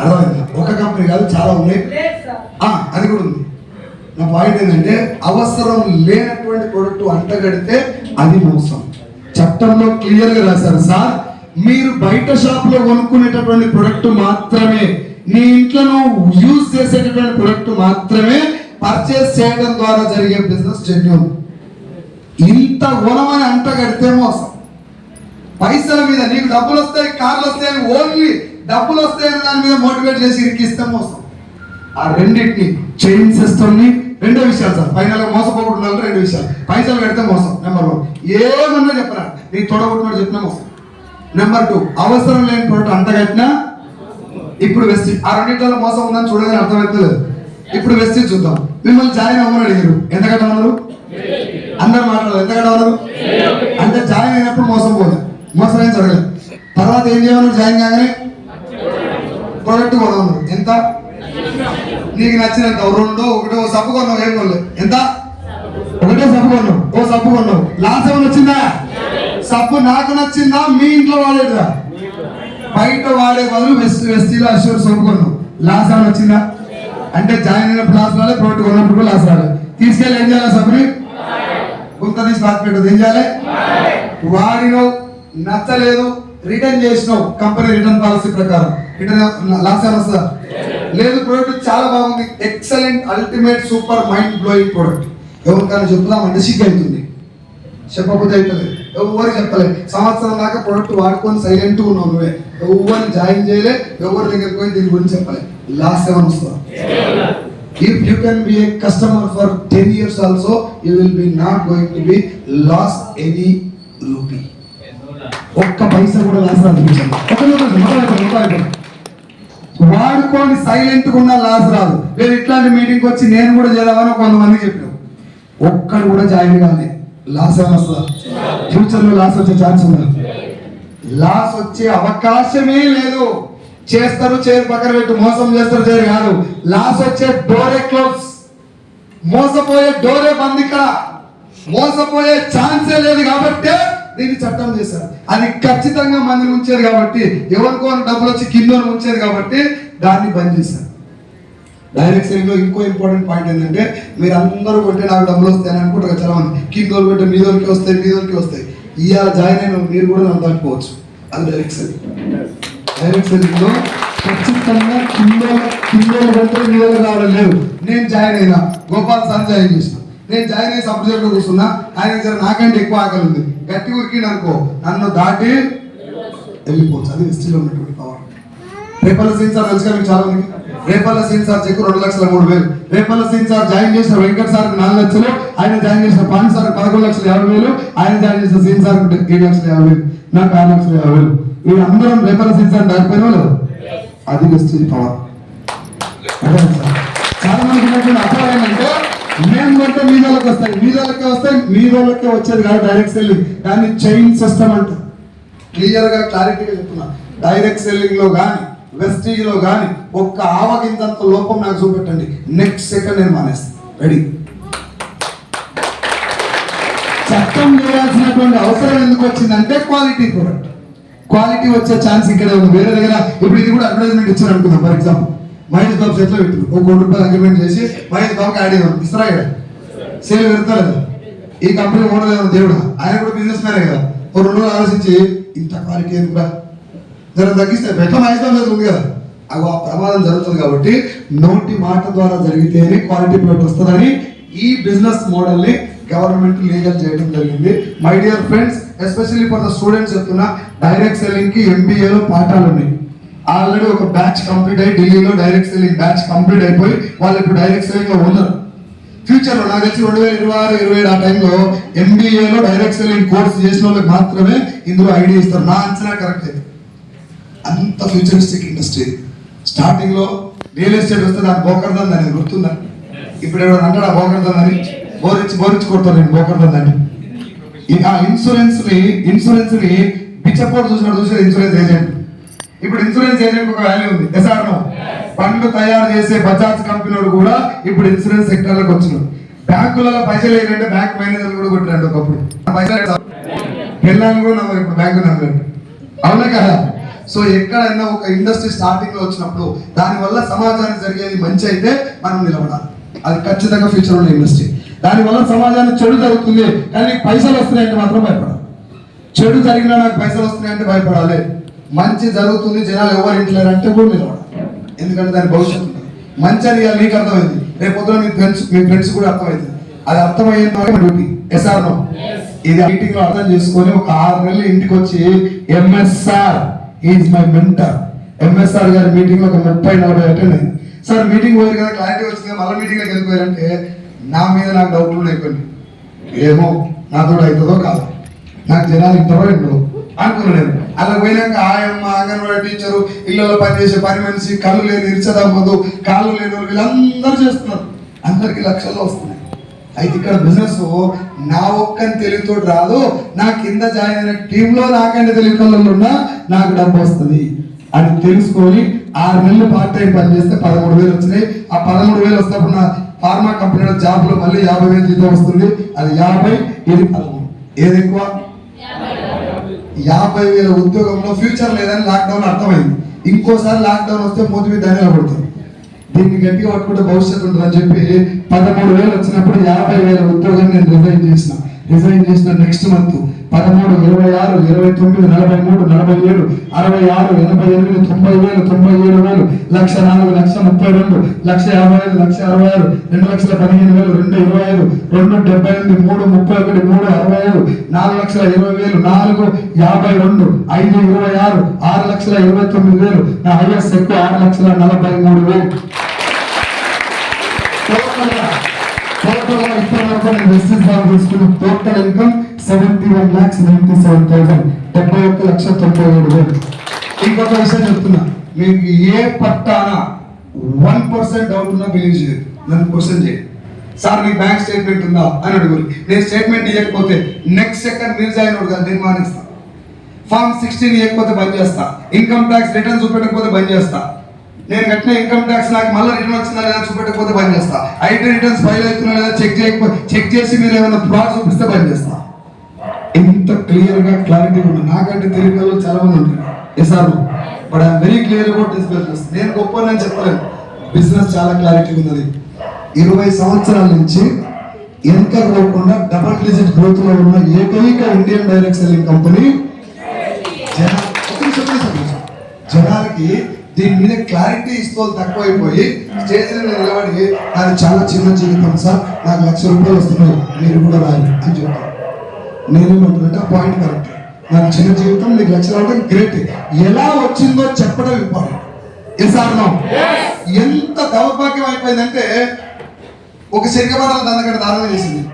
అర్థమైందా? ఒక కంపెనీ కాదు చాలా ఉన్నాయి. అది కూడా ఉంది. నా పాయింట్ ఏంటంటే అవసరం లేనటువంటి ప్రోడక్ట్ అంటగడితే అది మోసం. చట్టంలో క్లియర్గా రాశారు సార్ మీరు బయట షాప్లో కొనుక్కునేటటువంటి ప్రొడక్ట్ మాత్రమే నీ ఇంట్లో యూజ్ చేసేటటువంటి ప్రొడక్ట్ మాత్రమే పర్చేస్ చేయడం ద్వారా జరిగే బిజినెస్ జెన్యున్ ఇంత గుణమని అంటగడితే మోసం. పైసల మీద నీకు డబ్బులు వస్తాయి కార్లు వస్తాయి ఓన్లీ డబ్బులు వస్తాయని దాని మీద మోటివేట్ చేసి ఇరికిస్తే మోసం. ఆ రెండింటిని చైన్ సిస్టమ్ని రెండో విషయాలు సార్. ఫైనల్గా మోసపోకుండా రెండు విషయాలు. పైసలు పెడితే మోసం. నెంబర్ వన్ ఏమన్నా చెప్పరా. నీ తొడగొట్టినాడు చెప్పినా మోసం. నెంబర్ టూ అవసరం లేని ప్రోడక్ట్ అంతగట్టినా ఇప్పుడు వెస్టి. ఆ రెండింటిలో మోసం ఉందని చూడగానే అర్థమవుతలేదు ఇప్పుడు వెస్టి చూద్దాం. మిమ్మల్ని జాయిన్ అవ్వమని అడిగారు. ఎంత కట్టమన్నారు? అందరు మాట్లాడారు. ఎంత కట్టమన్నారు? అంటే జాయిన్ అయినప్పుడు మోసం పోలేదు మోసం ఏం జరగలేదు తర్వాత ఏం చేయమన్నారు? జాయిన్ కాగానే ప్రోడక్ట్ కొనమన్నారు ఎంత? నీకు నచ్చినంత. రెండో ఒకటో ఓ సబ్బు కొన్నావు ఏం కొనలేదు ఎంత? ఒకటే సబ్బు కొన్నావు. ఓ సబ్బు కొన్నావు. లాస్ ఏమైనా వచ్చిందా? సబ్బు నాకు నచ్చిందా? మీ ఇంట్లో వాడేదా? బయట వాడే బదులు వెస్ట్ వెస్టీలో అశ్వర్ సబ్బు కొన్నావు. లాస్ ఏమైనా వచ్చిందా? అంటే జాయిన్ అయినప్పుడు లాస్ రాలే ప్రోడక్ట్ కొన్నప్పుడు కూడా లాస్ రాలే. తీసుకెళ్ళి ఏం చేయాలి సబ్బుని? గుంత తీసి బాధ పెట్టదు ఏం చేయాలి? వాడిలో నచ్చలేదు. రిటర్న్ చేసినావు కంపెనీ రిటర్న్ పాలసీ ప్రకారం. రిటర్న్ లాస్ ఏమైనా లేదు ప్రోడక్ట్ చాలా బాగుంది. Excellent ultimate super mind blowing product ఎవరికైనా చెప్దామంటే సిగ్గు అవుతుంది. చెప్పకపోతే అవుతుంది ఎవరు చెప్పలేదు సంవత్సరం దాకా ప్రోడక్ట్ వాడుకొని సైలెంట్ ఉన్నావు నువ్వే. ఎవరిని జాయిన్ చేయలే ఎవరి దగ్గరికి పోయి దీని గురించి చెప్పలే. లాస్ట్ ఏమైనా వస్తుందా? If you can be a customer for ten years also you will be not going to be loss any rupee ఒక్క పైసా కూడా లాస్ రాదు వాడుకోని ఒక వాడుకొని సైలెంట్గా ఉన్న లాస్ రాదు. నేను ఇట్లాంటి మీటింగ్ వచ్చి నేను కూడా చేద్దామని కొంతమంది చెప్పాను ఒక్కడు కూడా జాయిన్ కాలే. లాస్ వస్తుందా? ఫ్యూచర్లో లాస్ వచ్చే ఛాన్స్ ఉందా? లాస్ వచ్చే అవకాశమే లేదు. చేస్తారు చేరు పక్కన పెట్టు. మోసం చేస్తారు చేరు కాదు. లాస్ వచ్చే డోరే క్లోజ్ మోసపోయే డోరే బంద్ ఇక్కడ. మోసపోయే ఛాన్సే లేదు కాబట్టి దీన్ని చట్టం చేశారు. అది ఖచ్చితంగా మంది ఉంచేది కాబట్టి ఎవరికో డబ్బులు వచ్చి కింద ఉంచేది కాబట్టి దాన్ని బంద్ చేశారు. డైరెక్ట్లో ఇంకో ఇంపార్టెంట్ పాయింట్ ఏంటంటే మీరు అందరూ కొట్టే నాకు డబ్బులు వస్తాయని అనుకుంటారు చాలా మంది కింద కొట్టే మీద వస్తాయి మీద వస్తాయి. ఇవాళ జాయిన్ అయిన మీరు కూడా నన్ను తట్టుకోవచ్చు అది డైరెక్ట్ సెల్లింగ్ డైరెక్ట్ సెల్లింగ్లో ఖచ్చితంగా కింద కింద కంటే మీద రావడం లేదు. నేను జాయిన్ అయినా గోపాల్ సార్ జాయిన్ చేసిన. నేను జాయిన్ అయ్యి సబ్జెక్ట్లో కూర్చున్నా ఆయన జర నాకంటే ఎక్కువ ఆకలి ఉంది. గట్టి ఉరికిండు అనుకో నన్ను దాటి వెళ్ళిపోవచ్చు. అది హిస్టరీలో ఉన్నటువంటి పవర్ రేపల్ల సీన్ సార్ తెలుసు కదా మీకు చాలా మంది రేపల్ల సీన్ సార్ చెక్ రెండు లక్షల మూడు వేలు. రేపల్ల సీన్ సార్ జాయిన్ చేసిన వెంకట్ సార్ నాలుగు లక్షలు ఆయన జాయిన్ చేసిన పాన్ సార్ పదకొండు లక్షల యాభై వేలు ఆయన జాయిన్ చేసిన సీన్ సార్ ఏడు లక్షల యాభై వేలు నాకు ఆరు లక్షల యాభై వేలు. వీళ్ళందరం రేపల్ల సీన్ సార్ దాటిపోయినా లేదు అది హిస్టరీ పవర్ అదే సార్ చాలా మందికి ఉన్నటువంటి అపోహ ఏంటంటే మేము కొంటే మీ వాళ్ళకి వస్తాయి మీ వస్తాయి మీ వచ్చేది కాదు డైరెక్ట్ సెల్లింగ్ దాన్ని చైన్ సిస్టమ్ అంటారు. క్లియర్గా క్లారిటీగా చెప్తున్నా. డైరెక్ట్ సెల్లింగ్లో కానీ వెస్టీజ్లో కానీ ఒక్క ఆవగింతంత లోపం నాకు చూపెట్టండి. నెక్స్ట్ సెకండ్ నేను మానేస్తాను రెడీ చట్టం చేయాల్సినటువంటి అవసరం ఎందుకు వచ్చిందంటే క్వాలిటీ ప్రొడక్ట్ క్వాలిటీ వచ్చే ఛాన్స్ ఇక్కడే ఉంది. వేరే దగ్గర ఇప్పుడు ఇది కూడా అడ్వర్టైజ్మెంట్ ఇచ్చారు అనుకుందాం ఫర్ ఎగ్జాంపుల్ మహేష్ బాబు చేతిలో పెట్టు ఒక కోటి రూపాయలు అగ్రిమెంట్ చేసి మహేష్ బాబుకి యాడ్ అయ్యాం ఇస్తారా సేవ సేల్ ఈ కంపెనీ ఓనర్ ఏమో దేవుడు? ఆయన కూడా బిజినెస్ మ్యానే కదా. ఓ రెండు ఆలోచించి ఇంత కాలికి ఎందుకు జర తగ్గిస్తే బెట్ట మహేష్ లేదు ఉంది కదా. అగో ఆ ప్రమాదం జరుగుతుంది కాబట్టి నోటి మాట ద్వారా జరిగితేనే క్వాలిటీ ప్రోడక్ట్ వస్తుందని ఈ బిజినెస్ మోడల్ని గవర్నమెంట్ లీగల్ చేయడం జరిగింది. My dear friends especially for the students చెప్తున్నా డైరెక్ట్ సెల్లింగ్కి MBA పాఠాలు ఉన్నాయి. ఆల్రెడీ ఒక బ్యాచ్ కంప్లీట్ అయ్యి ఢిల్లీలో డైరెక్ట్ సెల్లింగ్ బ్యాచ్ కంప్లీట్ అయిపోయి వాళ్ళు ఇప్పుడు డైరెక్ట్ సెల్లింగ్లో ఉన్నారు. ఫ్యూచర్లో నాకు తెలిసి రెండు వేల ఇరవై ఆరు ఇరవై ఏడు ఆ టైంలో ఎంబీఏలో డైరెక్ట్ సెల్లింగ్ కోర్స్ చేసిన వాళ్ళకి మాత్రమే ఇందులో ఐడియా ఇస్తారు. నా అంచనా కరెక్ట్ అయితే అంత ఫ్యూచరిస్టిక్ ఇండస్ట్రీ స్టార్టింగ్లో రియల్ ఎస్టేట్ వస్తే నాకు బోకర్దని దాన్ని గుర్తుందా? ఇప్పుడు ఎవరు అంటాడు ఆ బోకర్దందని బోరించి బోరించి కొడతాను నేను బోకర్దని ఆ ఇన్సూరెన్స్ని ఇన్సూరెన్స్ని పిచ్చపోటు చూసినట్టు చూసిన ఇన్సూరెన్స్ ఏజెంట్ ఇప్పుడు ఇన్సూరెన్స్ ఏజెంట్ ఒక వాల్యూ ఉంది. ఎస్ఆర్నో పండ్లు తయారు చేసే బజాజ్ కంపెనీ కూడా ఇప్పుడు ఇన్సూరెన్స్ సెక్టర్లకు లోకి బ్యాంకులలో పైసలు ఏంటంటే బ్యాంక్ మేనేజర్లు కూడా కొట్టాడు ఒకప్పుడు. పైసలు పిల్లలు కూడా నమ్మరు ఇప్పుడు బ్యాంకు నమ్మరు. అవునా కదా? సో ఎక్కడైనా ఒక ఇండస్ట్రీ స్టార్టింగ్లో వచ్చినప్పుడు దానివల్ల సమాజానికి జరిగేది మంచి అయితే మనం నిలబడాలి. అది ఖచ్చితంగా ఫ్యూచర్ ఉన్న ఇండస్ట్రీ. దానివల్ల సమాజానికి చెడు జరుగుతుంది కానీ నీకు పైసలు వస్తున్నాయంటే మాత్రం భయపడాలి. చెడు జరిగినా నాకు పైసలు వస్తున్నాయంటే భయపడాలి. మంచి జరుగుతుంది జనాలు ఎవరు ఇంట్లేరు అంటే కూడా నిలబడాలి. ఎందుకంటే దాని భవిష్యత్తు. మంచి అని నీకు అర్థమైంది. రేపు పొద్దున మీ ఫ్రెండ్స్ మీ ఫ్రెండ్స్ కూడా అర్థమైంది. అది అర్థమయ్యేంత వరకు డ్యూటీ. SR no? ఇది మీటింగ్లో అర్థం చేసుకొని ఒక ఆరు నెలలు ఇంటికి వచ్చి MSR is my mentor MSR గారి మీటింగ్లో ఒక ముప్పై నలభై అటెండ్ అయింది. సార్ మీటింగ్ పోయారు కదా క్లారిటీ వచ్చింది మళ్ళీ మీటింగ్లోకి ఎందుకు పోయారంటే నా మీద నాకు డౌట్లు కొన్ని ఏమో నాతో అవుతుందో కాదు. నాకు జనాలు ఇంటారో ఇంటో అనుకున్నాను నేను అలా పోయినాక ఆయమ్మ అంగన్వాడీ టీచరు ఇళ్ళలో పనిచేసే పని మనిషి కళ్ళు లేని ఇరిచదమ్మదు కాళ్ళు లేని వీళ్ళందరూ చేస్తున్నారు. అందరికి లక్షల్లో వస్తున్నాయి. అయితే ఇక్కడ బిజినెస్ నా ఒక్కని తెలివితో రాదు నా కింద జాయిన్ అయిన టీంలో నాకంటే తెలివికల్లో ఉన్నా నాకు డబ్బు వస్తుంది. అని తెలుసుకొని ఆరు నెలలు పార్ట్ టైం పని చేస్తే పదమూడు వేలు వచ్చినాయి. ఆ పదమూడు వేలు వస్తున్నప్పుడు నా ఫార్మా కంపెనీలో జాబ్లో మళ్ళీ యాభై వేలు జీతం వస్తుంది. అది యాభై ఇది పదమూడు. ఏది ఎక్కువ? యాభై వేల ఉద్యోగంలో ఫ్యూచర్ లేదని లాక్డౌన్ అర్థమైంది. ఇంకోసారి లాక్డౌన్ వస్తే మూతి మీద ధనియాలు పడుతుంది దీన్ని గట్టిగా పట్టుకుంటే భవిష్యత్తు ఉంటుందని చెప్పి పదమూడు వేలు వచ్చినప్పుడు యాభై వేల ఉద్యోగాన్ని నేను రిజైన్ చేసిన. రిజైన్ చేసిన నెక్స్ట్ మంత్ పదమూడు ఇరవై ఆరు ఇరవై తొమ్మిది నలభై మూడు నలభై ఏడు అరవై ఆరు ఎనభై ఎనిమిది తొంభై వేలు తొంభై ఏడు వేలు లక్ష నాలుగు లక్ష ముప్పై రెండు లక్ష యాభై ఐదు లక్ష అరవై ఆరు రెండు లక్షల పదిహేను వేలు రెండు ఇరవై ఐదు రెండు డెబ్బై ఎనిమిది మూడు ముప్పై ఒకటి మూడు అరవై ఐదు నాలుగు లక్షల ఇరవై వేలు నాలుగు యాభై రెండు ఐదు ఇరవై ఆరు ఆరు లక్షల ఇరవై తొమ్మిది వేలు నా హైయెస్ట్ ఎక్కువ ఆరు లక్షల నలభై మూడు వేలు. Total income seventy one lakhs ninety seven thousand డెబ్బై ఒక్క లక్ష తొంభై ఏడు వేలు. ఇంకొక విషయం చెప్తున్నా. మీకు ఏ పట్టాన వన్ పర్సెంట్ డౌట్ ఉన్నా బిలీవ్ చేయదు నన్ను క్వశ్చన్ చేయండి సార్ మీ బ్యాంక్ స్టేట్మెంట్ ఉందా? అని అడుగురు. నేను స్టేట్మెంట్ ఇవ్వకపోతే నెక్స్ట్ సెకండ్ మీరు జాయిన్ అవుడు కదా నేను మానేస్తా. ఫామ్ సిక్స్టీన్ ఇవ్వకపోతే బంద్ చేస్తా. ఇన్కమ్ ట్యాక్స్ రిటర్న్ చూపెట్టకపోతే బంద్ చేస్తా. నేను కట్టిన ఇన్కమ్ ట్యాక్స్ నాకు మళ్ళీ రిటర్న్ వచ్చిందా లేదా చూపెట్టకపోతే బంద్ చేస్తా. ఐటీ రిటర్న్స్ ఫైల్ అవుతున్నా లేదా చెక్ చేయకపోతే చెక్ చేసి మీరు ఏమైనా ఫ్రాడ్ చూపిస్తే బంద్ చేస్తా. ఇంత క్లియర్గా క్లారిటీ ఉంది నాకంటే తెలివిలో చాలా మంది ఉంటారు. SR but I'm very clear about this business నేను గొప్ప నేను చెప్పలేను. బిజినెస్ చాలా క్లారిటీ ఉన్నది. ఇరవై సంవత్సరాల నుంచి ఎన్కర్ పోకుండా డబల్ డిజిట్ గ్రోత్లో ఉన్న ఏకైక ఇండియన్ డైరెక్ట్ సెల్లింగ్ కంపెనీ జనాలకి దీని మీద క్లారిటీ ఇస్తూ తక్కువైపోయి స్టేజ్ మీద నిలబడి నాది చాలా చిన్న జీవితం సార్. నాకు లక్ష రూపాయలు వస్తున్నాయి. మీరు కూడా రాయాలి అని చెప్తాను. నేనేమంటున్నానంటే ఆ పాయింట్ కరెక్ట్. నాకు చిన్న జీవితం నీకు లక్ష రావడం గ్రేట్ ఎలా వచ్చిందో చెప్పడం ఇంపార్టెంట్ ఎస్ నో ఎంత దౌర్భాగ్యం అయిపోయిందంటే ఒక శరికబడాలి దానికంటే దారుణం చేసింది.